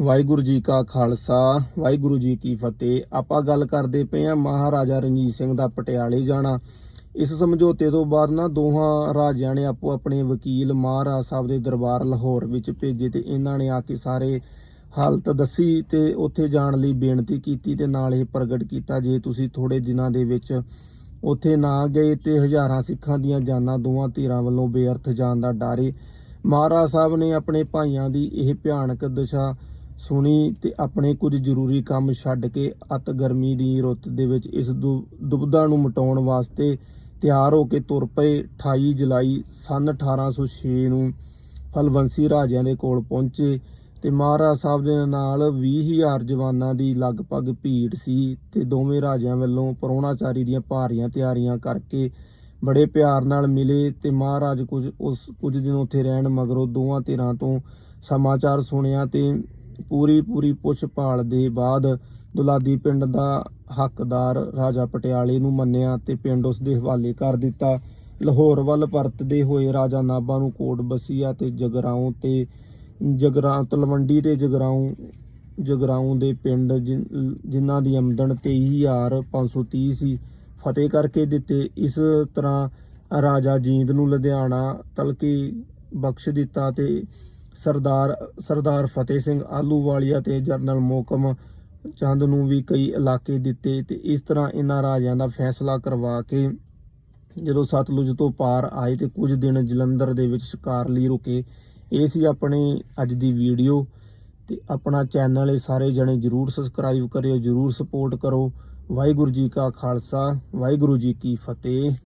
ਵਾਹਿਗੁਰੂ ਜੀ ਕਾ ਖਾਲਸਾ, ਵਾਹਿਗੁਰੂ ਜੀ ਕੀ ਫਤਿਹ। ਆਪਾਂ ਗੱਲ ਕਰਦੇ ਪਏ ਆ ਮਹਾਰਾਜਾ ਰਣਜੀਤ ਸਿੰਘ ਦਾ ਪਟਿਆਲੇ ਜਾਣਾ। ਇਸ ਸਮਝੌਤੇ ਤੋਂ ਬਾਅਦ ਨਾ ਦੋਹਾਂ ਰਾਜਿਆਂ ਨੇ ਆਪੋ ਆਪਣੇ ਵਕੀਲ ਮਹਾਰਾਜ ਸਾਹਿਬ ਦੇ ਦਰਬਾਰ ਲਾਹੌਰ ਵਿੱਚ ਭੇਜੇ ਤੇ ਇਹਨਾਂ ਨੇ ਆ ਕੇ ਸਾਰੇ ਹਾਲਤ ਦੱਸੀ ਤੇ ਉੱਥੇ ਜਾਣ ਲਈ ਬੇਨਤੀ ਕੀਤੀ ਤੇ ਨਾਲ ਇਹ ਪ੍ਰਗਟ ਕੀਤਾ, ਜੇ ਤੁਸੀਂ ਥੋੜੇ ਦਿਨਾਂ ਦੇ ਵਿੱਚ ਉੱਥੇ ਨਾ ਗਏ ਤੇ ਹਜ਼ਾਰਾਂ ਸਿੱਖਾਂ ਦੀਆਂ ਜਾਨਾਂ ਦੋਵਾਂ ਧਿਰਾਂ ਵੱਲੋਂ ਬੇਅਰਥ ਜਾਣ ਦਾ ਡਰ ਮਹਾਰਾਜ ਸਾਹਿਬ ਨੇ ਆਪਣੇ ਭਾਈਆਂ ਦੀ ਇਹ ਭਿਆਨਕ ਦਸ਼ਾ ਸੁਣੀ ਤੇ ਆਪਣੇ ਕੁਝ ਜ਼ਰੂਰੀ ਕੰਮ ਛੱਡ ਕੇ ਅਤ ਗਰਮੀ ਦੀ ਰੁੱਤ ਦੇ ਵਿੱਚ ਇਸ ਦੁ- ਦੁਬਦਾ ਨੂੰ ਮਿਟਾਉਣ ਵਾਸਤੇ ਤਿਆਰ ਹੋ ਕੇ ਤੁਰ ਪਏ 28 ਜੁਲਾਈ ਸਨ 1806 ਨੂੰ ਫਲਵੰਸੀ ਰਾਜਿਆਂ ਦੇ ਕੋਲ ਪਹੁੰਚੇ ਤੇ ਮਹਾਰਾਜ ਸਾਹਿਬ ਦੇ ਨਾਲ 20000 ਜਵਾਨਾਂ ਦੀ ਲਗਭਗ ਭੀੜ ਸੀ ਤੇ ਦੋਵੇਂ ਰਾਜਿਆਂ ਵੱਲੋਂ ਪਰੋਣਾਚਾਰੀ ਦੀਆਂ ਭਾਰੀਆਂ ਤਿਆਰੀਆਂ ਕਰਕੇ ਬੜੇ ਪਿਆਰ ਨਾਲ ਮਿਲੇ ਤੇ ਮਹਾਰਾਜ ਕੁਝ ਉਸ, ਕੁਝ ਦਿਨ ਉੱਥੇ ਰਹਿਣ ਮਗਰੋਂ ਦੋਵਾਂ ਧਿਰਾਂ ਤੋਂ ਸਮਾਚਾਰ ਸੁਣਿਆ ਤੇ ਪੂਰੀ ਪੂਰੀ ਪੁੱਛ ਭਾਲ ਦੇ ਬਾਅਦ ਦੁਲਾਦੀ ਪਿੰਡ ਦਾ ਹੱਕਦਾਰ ਰਾਜਾ ਪਟਿਆਲੇ ਨੂੰ ਮੰਨਿਆ ਤੇ ਪਿੰਡ ਉਸ ਦੇ ਹਵਾਲੇ ਕਰ ਦਿੱਤਾ। ਲਾਹੌਰ ਵੱਲ ਪਰਤਦੇ ਹੋਏ ਰਾਜਾ ਨਾਭਾ ਨੂੰ ਕੋਟ ਬਸੀਆ ਤੇ ਜਗਰਾਉਂ ਤੇ ਜਗਰਾ ਤਲਵੰਡੀ ਤੇ ਜਗਰਾਉਂ ਜਗਰਾਉਂ ਦੇ ਪਿੰਡ ਜਿਨ- ਜਿਨ੍ਹਾਂ ਦੀ ਆਮਦਨ 23530 ਸੀ, ਫਤਿਹ ਕਰਕੇ ਦਿੱਤੇ। ਇਸ ਤਰ੍ਹਾਂ ਰਾਜਾ ਜੀਂਦ ਨੂੰ ਲੁਧਿਆਣਾ ਤਲਕੀ ਬਖਸ਼ ਦਿੱਤਾ ਤੇ ਸਰਦਾਰ ਸਰਦਾਰ ਫਤਿਹ ਸਿੰਘ ਆਲੂਵਾਲੀਆ ਤੇ ਜਰਨਲ ਮੋਕਮ ਚੰਦ ਨੂੰ ਵੀ ਕਈ ਇਲਾਕੇ ਦਿੱਤੇ ਤੇ ਇਸ ਤਰ੍ਹਾਂ ਇਹਨਾਂ ਰਾਜਿਆਂ ਦਾ ਫੈਸਲਾ ਕਰਵਾ ਕੇ ਜਦੋਂ ਸਤਲੁਜ ਤੋਂ ਪਾਰ ਆਏ ਤੇ ਕੁਝ ਦਿਨ ਜਲੰਧਰ ਦੇ ਵਿੱਚ ਸ਼ਿਕਾਰ ਲਈ ਰੁਕੇ। ਇਹ ਸੀ ਆਪਣੀ ਅੱਜ ਦੀ ਵੀਡੀਓ ਤੇ ਆਪਣਾ ਚੈਨਲ ਇਹ ਸਾਰੇ ਜਣੇ ਜਰੂਰ ਸਬਸਕ੍ਰਾਈਬ ਕਰਿਓ, ਜਰੂਰ ਸਪੋਰਟ ਕਰੋ। ਵਾਹਿਗੁਰੂ ਜੀ ਕਾ ਖਾਲਸਾ, ਵਾਹਿਗੁਰੂ ਜੀ ਕੀ ਫਤਿਹ।